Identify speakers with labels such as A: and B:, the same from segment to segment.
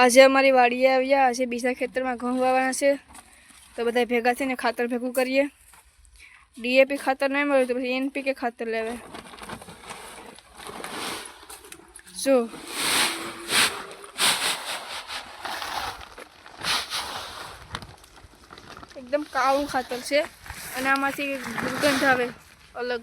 A: આજે અમારી વાડીએ આવ્યા, આજે બીજા ખેતરમાં ઘઉં વાવવાના છે. તો બધા ભેગા થઈને ખાતર ભેગું કરીએ. ડીએપી ખાતર નહીં મળ્યું તો પછી એનપીકે ખાતર લેવે જો. એકદમ કાળું ખાતર છે અને આમાંથી દુર્ગંધ આવે અલગ.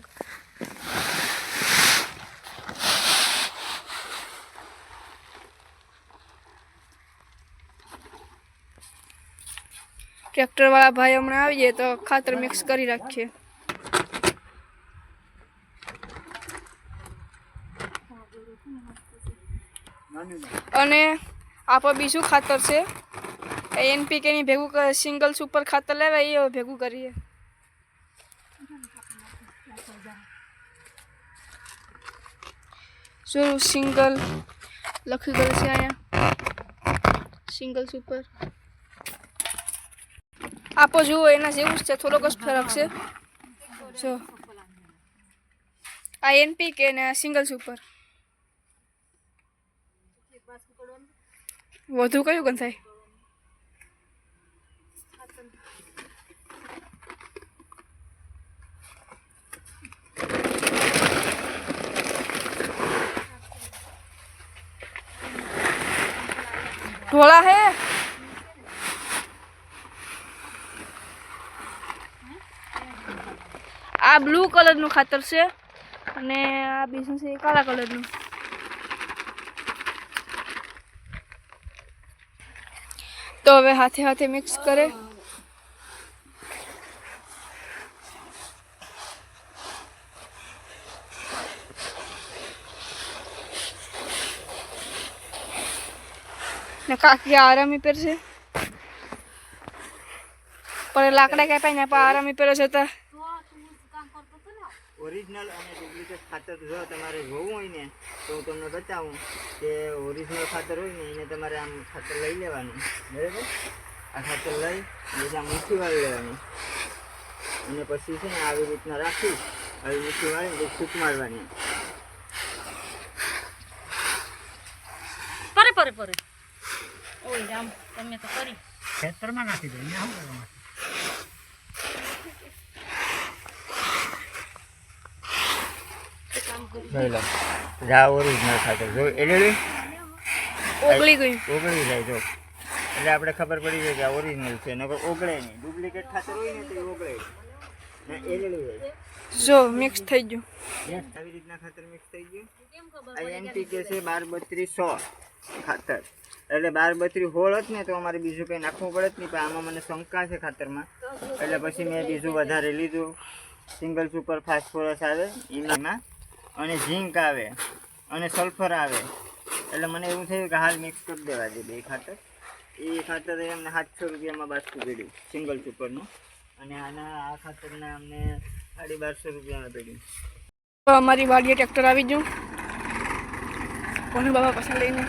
A: ટ્રેક્ટરવાળા ભાઈ હમણાં આવીએ તો ખાતર મિક્સ કરી રાખીએ. અને આપણે બીજું ખાતર છે. એનપીકેની ભેગું સિંગલ સુપર ખાતર લેવાય, એ ભેગું કરીએ. જો સિંગલ લખી ગયું છે અહીંયા? Single super. આપો જુઓ, એના જેવું જ છે, થોડોક જ ફરક છે. જો. આ એનપી કે ને સિંગલ સુપર વધુ કયું ગંધાય ઢોળા હે? આ બ્લુ કલરનું ખાતર છે અને આ બીજું છે કાળા કલરનું. તો હવે હાથે હાથે મિક્સ કરે. ને કાકી આરામી પહેરશે. પણ લાકડા કાપ્યા ને આરામી પહેરે છે તો
B: ઓરિજિનલ અને ડુપ્લિકેટ ખાતર જો તમારે જોવું હોય ને તો હું તમને બતાવું કે ઓરિજિનલ ખાતર હોય ને એને તમારે આમ ખાતર લઈ લેવાનું. બરાબર? આ ખાતર લઈ બીજા મૂઠી વાળી લેવાની. અને પછી છે ને આવી રીતના રાખી આવી મૂઠી વાળી ફૂંક મારવાની.
C: પરે પરે પરે. ઓય રામ તમે તો કરી.
B: ખેતરમાં નાખી દો શું કરવાનું? જોઈ લો. જા ઓરિજિનલ ખાતર જો એટલે
A: ઓગળી ગઈ.
B: ઓગળી જાય જો. એટલે આપણે ખબર પડી જાય કે આ ઓરિજિનલ છે. નકર ઓગળે નહીં. ડુપ્લિકેટ ખાતર હોય ને તો એ ઓગળે
A: જો મિક્સ થઈ ગયું.
B: આવી રીતના ખાતર મિક્સ થઈ ગયું? આ એનપીકે છે બાર બત્રીસ સો ખાતર. એટલે બાર બત્રીસ હોળ જ ને તો અમારે બીજું કંઈ નાખવું પડે જ નહીં પણ આમાં મને શંકા છે ખાતરમાં. એટલે પછી મેં બીજું વધારે લીધું. સિંગલ સુપર ફાસ્ફોરસ આવે એમાં અને ઝીંક આવે અને સલ્ફર આવે. એટલે મને એવું થયું કે હાલ મિક્સ કરી દેવા દે બે ખાતર. એ ખાતર એમને સાતસો રૂપિયામાં બાસતું પડ્યું, સિંગલ સુપરનું. અને આના, આ ખાતરના અમને સાડી બારસો રૂપિયામાં પડ્યું.
A: અમારી વાડીએ ટ્રેક્ટર આવી ગયું. કોને બાબા પસંદ લઈને?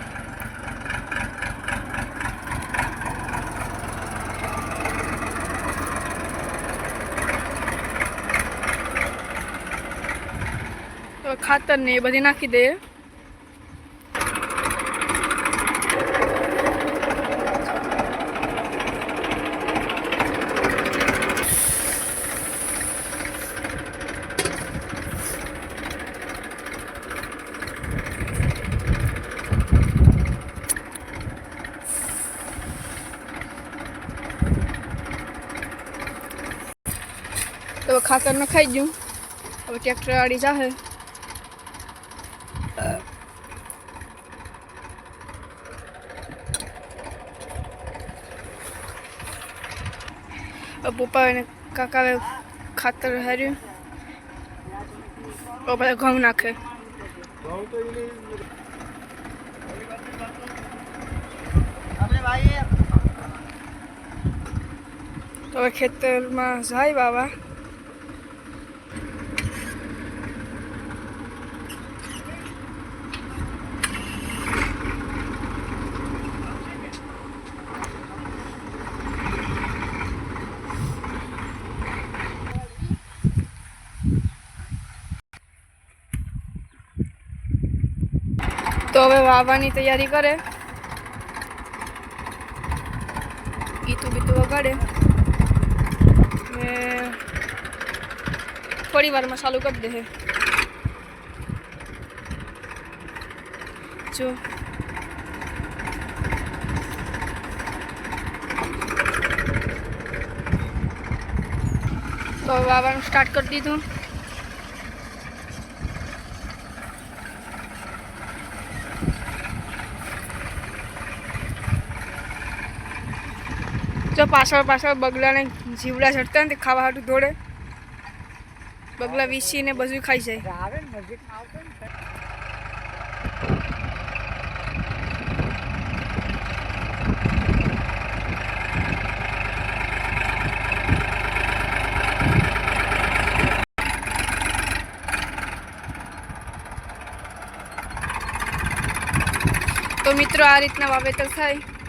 A: ખાતર ને એ બધી નાખી દે તો ખાતર નખાઈ ગયું. હવે ટ્રેક્ટર આડી જાહે. પપ્પા અને કાકાએ ખાતર હાર્યું તો બધા ઘઉં નાખે તો ખેતરમાં જાય બાબા તો હવે વાવવાની તૈયારી કરે. ગીતું બીતું વગાડે. ને થોડી વારમાં ચાલુ કરી દે જો. તો વાવવાનું સ્ટાર્ટ કરી દીધું. જો પાછળ પાછળ બગલાને જીવડા ચડતા ને ખાવા હાટું દોડે. બગલા વીસીને બધું ખાઈ જાય.
B: આવે ને
A: તો મિત્રો, આ રીતના વાવેતર થાય.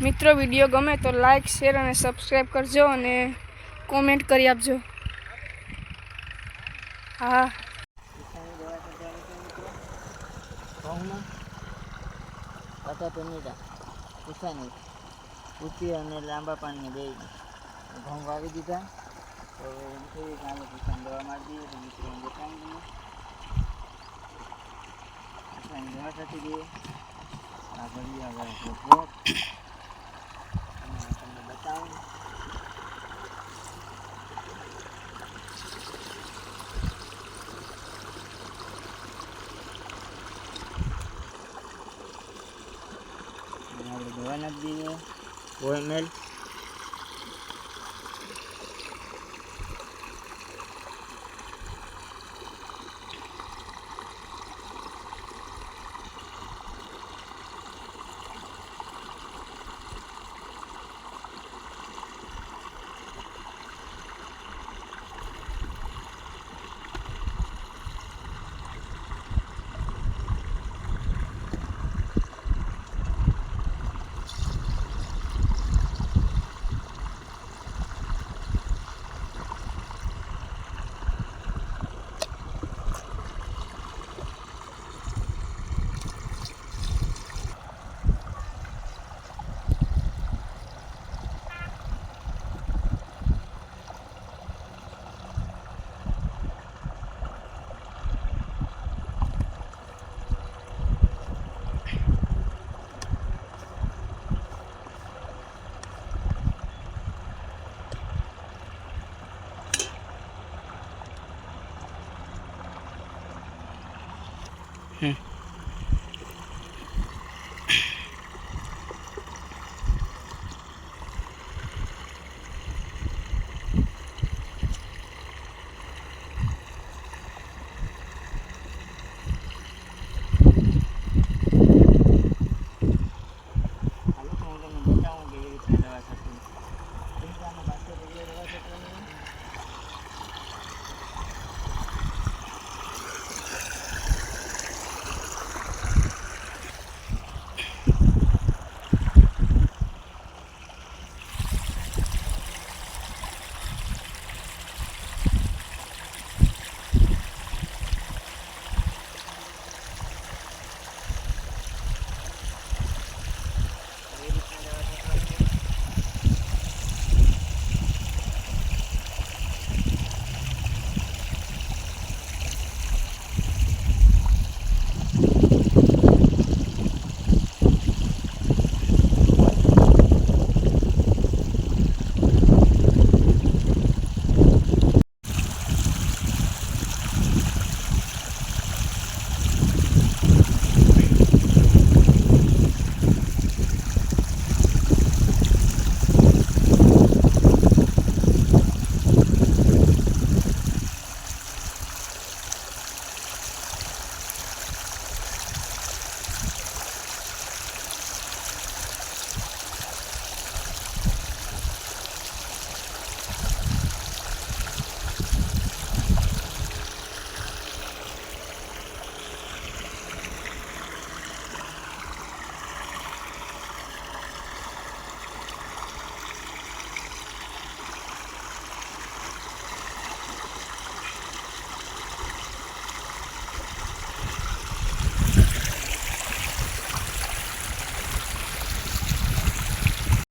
A: મિત્રો વીડિયો ગમે તો લાઇક શેર અને સબસ્ક્રાઈબ કરજો અને કોમેન્ટ કરી આપજો. હા.
B: પાટા પૂછાની પૂછી અને લાંબા પાણીને બે ઘઉં વાવી દીધા તો એમ થઈ કે આને પૂછાને દવા મારી દઈએ મિત્રો બતાવી દઈએ પૂછાની દવા થતી દઈએ આ ભરી હવે આપણો પ્લોટ અને આ તમને બતાવું અને આપણે દવા નાખી દઈએ
A: Yeah.